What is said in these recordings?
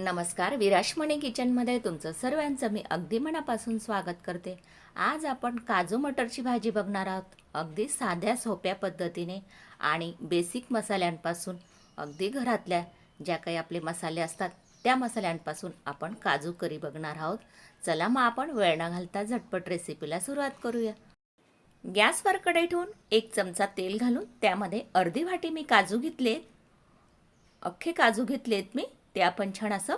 नमस्कार विराशमणी किचनमध्ये तुमचं सर्वांचं मी अगदी मनापासून स्वागत करते. आज आपण काजू मटरची भाजी बघणार आहोत. अगदी साध्या सोप्या पद्धतीने आणि बेसिक मसाल्यांपासून अगदी घरातल्या ज्या काही आपले मसाले असतात त्या मसाल्यांपासून आपण काजू करी बघणार आहोत. चला मग आपण वेळ न घालता झटपट रेसिपीला सुरुवात करूया. गॅसवर कढई ठेवून एक चमचा तेल घालून त्यामध्ये अर्धी वाटी मी काजू घेतले. अख्खे काजू घेतलेत मी. ते आपण छान असं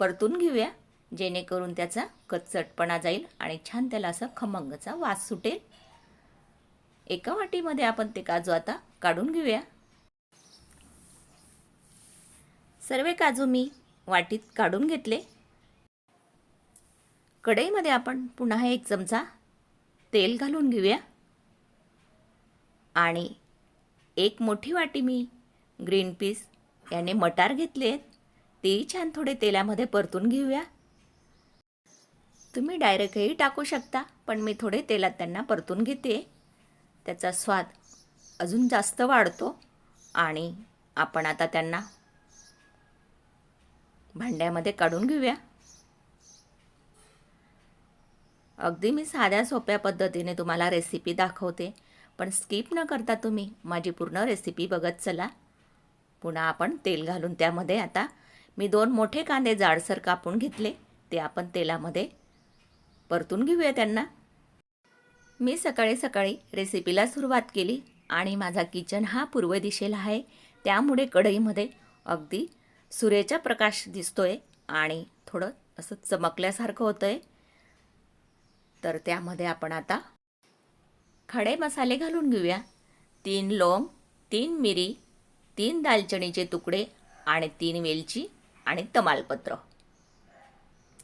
परतून घेऊया जेणेकरून त्याचा कच्चटपणा जाईल आणि छान त्याला असं खमंगचा वास सुटेल. एका वाटीमध्ये आपण ते काजू आता काढून घेऊया. सर्व काजू मी वाटीत काढून घेतले. कढईमध्ये आपण पुन्हा एक चमचा तेल घालून घेऊया. आणि एक मोठी वाटी मी ग्रीन पीस याने मटार घेतले आहेत तेही छान थोडे तेलामध्ये परतून घेऊया. तुम्ही डायरेक्टही टाकू शकता पण मी थोडे तेलात त्यांना परतून घेते. त्याचा स्वाद अजून जास्त वाढतो आणि आपण आता त्यांना भांड्यामध्ये काढून घेऊया. अगदी मी साध्या सोप्या पद्धतीने तुम्हाला रेसिपी दाखवते पण स्किप न करता तुम्ही माझी पूर्ण रेसिपी बघत चला. पुन्हा आपण तेल घालून त्यामध्ये आता मी दोन मोठे कांदे जाडसर कापून घेतले. ते आपण तेलामध्ये परतून घेऊया त्यांना. मी सकाळी सकाळी रेसिपीला सुरुवात केली आणि माझा किचन हा पूर्व दिशेला आहे. त्यामुळे कढईमध्ये अगदी सूर्याचा प्रकाश दिसतोय आणि थोडं असं चमकल्यासारखं होतं आहे तर त्यामध्ये आपण आता खडे मसाले घालून घेऊया. तीन लोंग तीन मिरी तीन दालचिनीचे तुकडे आणि तीन वेलची आणि तमालपत्र.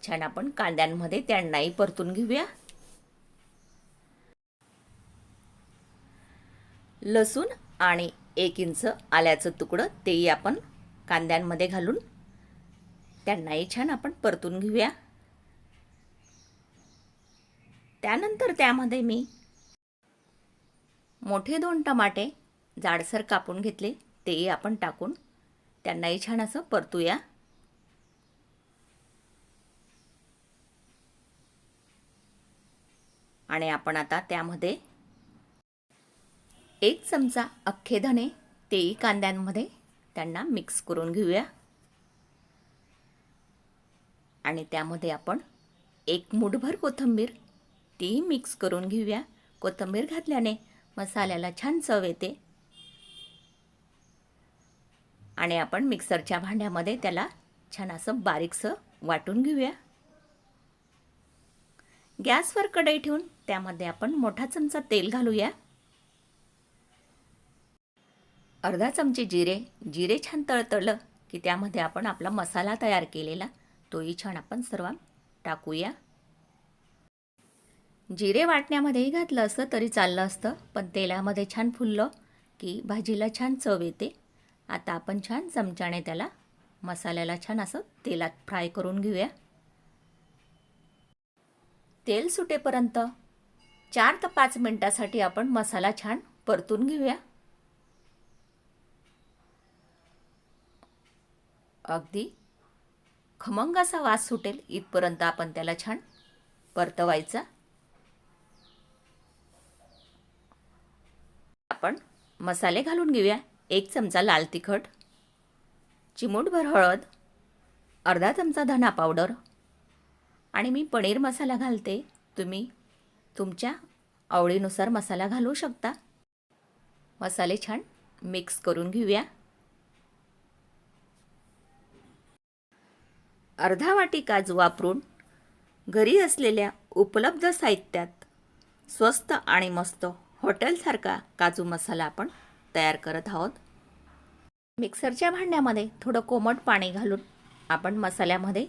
छान आपण कांद्यांमध्ये त्यांनाही परतून घेऊया. लसूण आणि एक इंच आल्याचं तुकडं तेही आपण कांद्यांमध्ये घालून त्यांनाही छान आपण परतून घेऊया. त्यानंतर त्यामध्ये मी मोठे दोन टमाटे जाडसर कापून घेतले तेही आपण टाकून त्यांनाही छान असं परतूया. आणि आपण आता त्यामध्ये एक चमचा अख्खे धणे तेही कांद्यांमध्ये त्यांना मिक्स करून घेऊया. आणि त्यामध्ये आपण एक मुठभर कोथिंबीर तीही मिक्स करून घेऊया. कोथिंबीर घातल्याने मसाल्याला छान चव येते. आणि आपण मिक्सरच्या भांड्यामध्ये त्याला छान असं बारीकसं वाटून घेऊया. गॅसवर कढई ठेवून त्यामध्ये आपण मोठा चमचा तेल घालूया. अर्धा चमचे जिरे जिरे छान तळतळलं की त्यामध्ये आपण आपला मसाला तयार केलेला तोही छान आपण सर्व टाकूया. जिरे वाटण्यामध्येही घातलं असतं तरी चाललं असतं पण तेलामध्ये छान फुललं की भाजीला छान चव येते. आता आपण छान चमच्याने त्याला मसाल्याला छान असं तेलात फ्राय करून घेऊया. तेल सुटेपर्यंत चार ते पाच मिनटासाठी आपण मसाला छान परतून घेऊया. अगदी खमंग असा वास सुटेल इथपर्यंत आपण त्याला छान परतवायचा. आपण मसाले घालून घेऊया. एक चमचा लाल तिखट चिमूटभर हळद अर्धा चमचा धना पावडर आणि मी पनीर मसाला घालते. तुम्ही तुमच्या आवडीनुसार मसाला घालू शकता. मसाले छान मिक्स करून घेऊया. अर्धा वाटी काजू वापरून घरी असलेल्या उपलब्ध साहित्यात स्वस्त आणि मस्त हॉटेलसारखा काजू मसाला आपण तयार करत आहोत. मिक्सरच्या भांड्यामध्ये थोडं कोमट पाणी घालून आपण मसाल्यामध्ये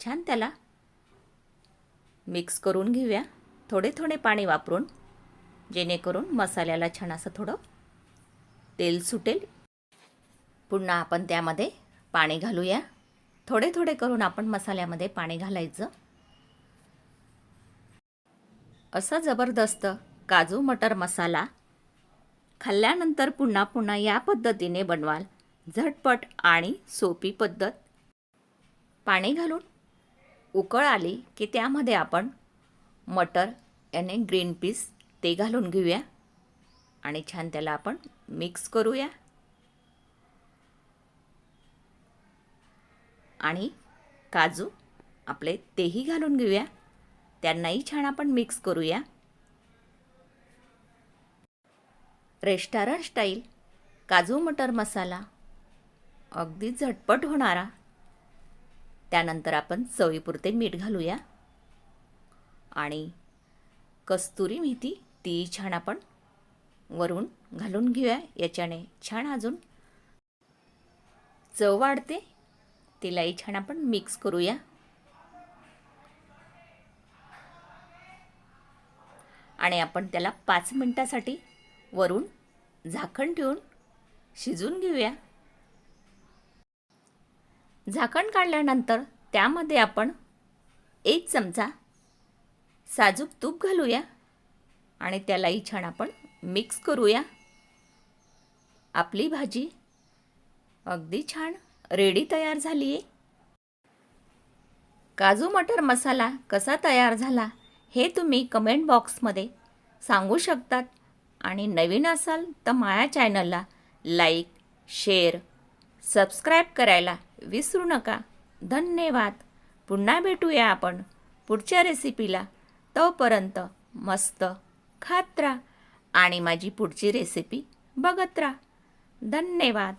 छान त्याला मिक्स करून घेऊया. थोडे थोडे पाणी वापरून जेणेकरून मसाल्याला छान असं थोडं तेल सुटेल. पुन्हा आपण त्यामध्ये पाणी घालूया. थोडे थोडे करून आपण मसाल्यामध्ये पाणी घालायचं. असा जबरदस्त काजू मटर मसाला खाल्ल्यानंतर पुन्हा पुन्हा या पद्धतीने बनवाल. झटपट आणि सोपी पद्धत. पाणी घालून उकळ आली की त्यामध्ये आपण मटर याने ग्रीन पीस ते घालून घेऊया. आणि छान त्याला आपण मिक्स करूया. आणि काजू आपले तेही घालून घेऊया. त्यांनाही छान आपण मिक्स करूया. रेस्टॉरंट स्टाईल काजू मटर मसाला अगदी झटपट होणारा. त्यानंतर आपण चवीपुरते मीठ घालूया. आणि कस्तुरी मेथी ती छान आपण वरून घालून घेऊया. याच्याने छान अजून चव वाढते. तिलाही छान आपण मिक्स करूया. आणि आपण त्याला पाच मिनटासाठी वरून झाकण ठेवून शिजून घेऊया. झाकण काढल्यानंतर त्यामध्ये आपण एक चमचा साजूक तूप घालूया आणि त्यालाही छान आपण मिक्स करूया. आपली भाजी अगदी छान रेडी तयार झाली आहे काजू मटर मसाला कसा तयार झाला हे तुम्ही कमेंट बॉक्समध्ये सांगू शकतात आणि नवीन असाल तर माझ्या चॅनलला लाईक शेअर सबस्क्राईब करायला विसरू नका. धन्यवाद. पुन्हा भेटूया आपण पुढच्या रेसिपीला तोपर्यंत मस्त खात राहा. आणि माझी पुढची रेसिपी बघत राहा. धन्यवाद.